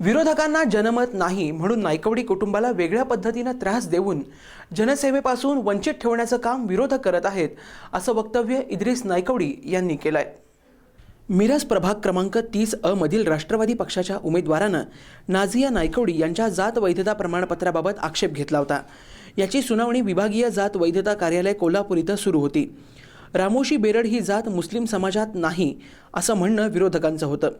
विरोधकांना जनमत नाही म्हणून नायकवडी कुटुंबाला वेगळ्या पद्धतीनं त्रास देऊन जनसेवेपासून वंचित ठेवण्याचं काम विरोधक करत आहेत असं वक्तव्य इद्रिस नायकवडी यांनी केलंय. मिरज प्रभाग क्रमांक तीस अ मधील राष्ट्रवादी पक्षाच्या उमेदवारानं नाझिया नायकवडी यांच्या जात वैधता प्रमाणपत्राबाबत आक्षेप घेतला होता. याची सुनावणी विभागीय जात वैधता कार्यालय कोल्हापूर इथं सुरू होती. रामोशी बेरड ही जात मुस्लिम समाजात नाही असं म्हणणं विरोधकांचं होतं.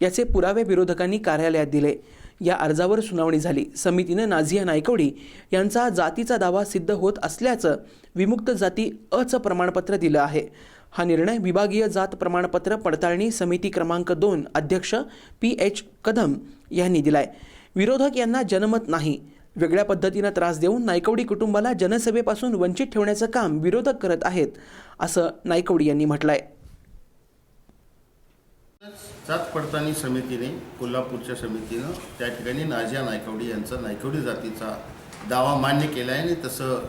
याचे पुरावे विरोधकांनी कार्यालयात दिले. या अर्जावर सुनावणी झाली. समितीनं नाझिया नायकवडी यांचा जातीचा दावा सिद्ध होत असल्याचं विमुक्त जाती अचं प्रमाणपत्र दिलं आहे. हा निर्णय विभागीय जात प्रमाणपत्र पडताळणी समिती क्रमांक दोन अध्यक्ष पी एच कदम यांनी दिलाय. विरोधक यांना जनमत नाही. वेगळ्या पद्धतीनं त्रास देऊन नायकवडी कुटुंबाला जनसभेपासून वंचित ठेवण्याचं काम विरोधक करत आहेत असं नायकवडी यांनी म्हटलं आहे जात पडताळणी समितीने कोल्हापूरच्या समितीनं त्या ठिकाणी नाजिया नायकवडी यांचा नायकवडी जातीचा दावा मान्य केला आहे आणि तसं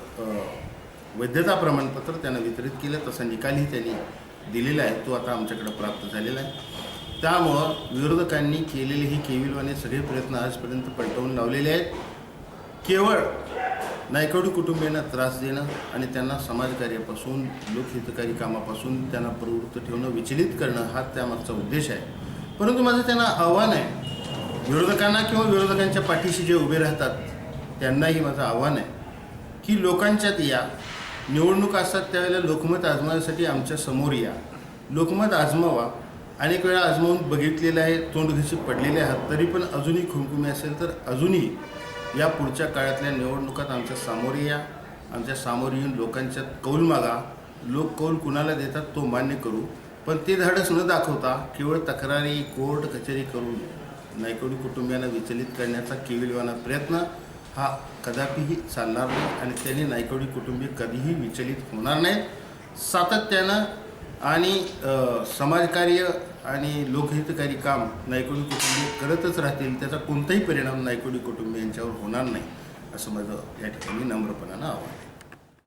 वैधता प्रमाणपत्र त्यांना वितरित केलं तसा निकालही त्यांनी दिलेला आहे तो आता आमच्याकडे प्राप्त झालेला आहे. त्यामुळं विरोधकांनी केलेले हे केविलवाने सगळे प्रयत्न आजपर्यंत पलटवून लावलेले आहेत. केवळ नायकवडी कुटुंबियांना त्रास देणं आणि त्यांना समाजकार्यापासून लोकहितकारी कामापासून त्यांना प्रवृत्त ठेवणं विचलित करणं हा त्यामागचा उद्देश आहे. परंतु माझं त्यांना आव्हान आहे. विरोधकांना किंवा विरोधकांच्या पाठीशी जे उभे राहतात त्यांनाही माझं आव्हान आहे की लोकांच्यात या. निवडणूक असतात त्यावेळेला लोकमत आजमावण्यासाठी आमच्यासमोर या. लोकमत आजमावा. अनेक वेळा आजमावून बघितलेलं आहे तोंडघशी पडलेले आहात तरी पण अजूनही खुमखुमी असेल तर अजूनही या पुढच्या काळातल्या निवडणुकात आमच्या सामोरे या. आमच्या सामोरे येऊन लोकांच्या कौल मागा. लोक कौल कुणाला देतात तो मान्य करू. पण ते धाडस न दाखवता केवळ तक्रारी कोर्ट कचेरी करून नायकोडी कुटुंबियांना विचलित करण्याचा केविलवाना प्रयत्न हा कदापिही चालणार नाही आणि त्यांनी नायकोडी कुटुंबीय कधीही विचलित होणार नाहीत सातत्यानं आणि समाजकार्य आणि लोकहितकारी काम नायकोडी कुटुंबीय करतच राहतील त्याचा कोणताही परिणाम नायकोडी कुटुंबियांच्यावर होणार नाही असं माझं या ठिकाणी नम्रपणानं आव्हान आहे.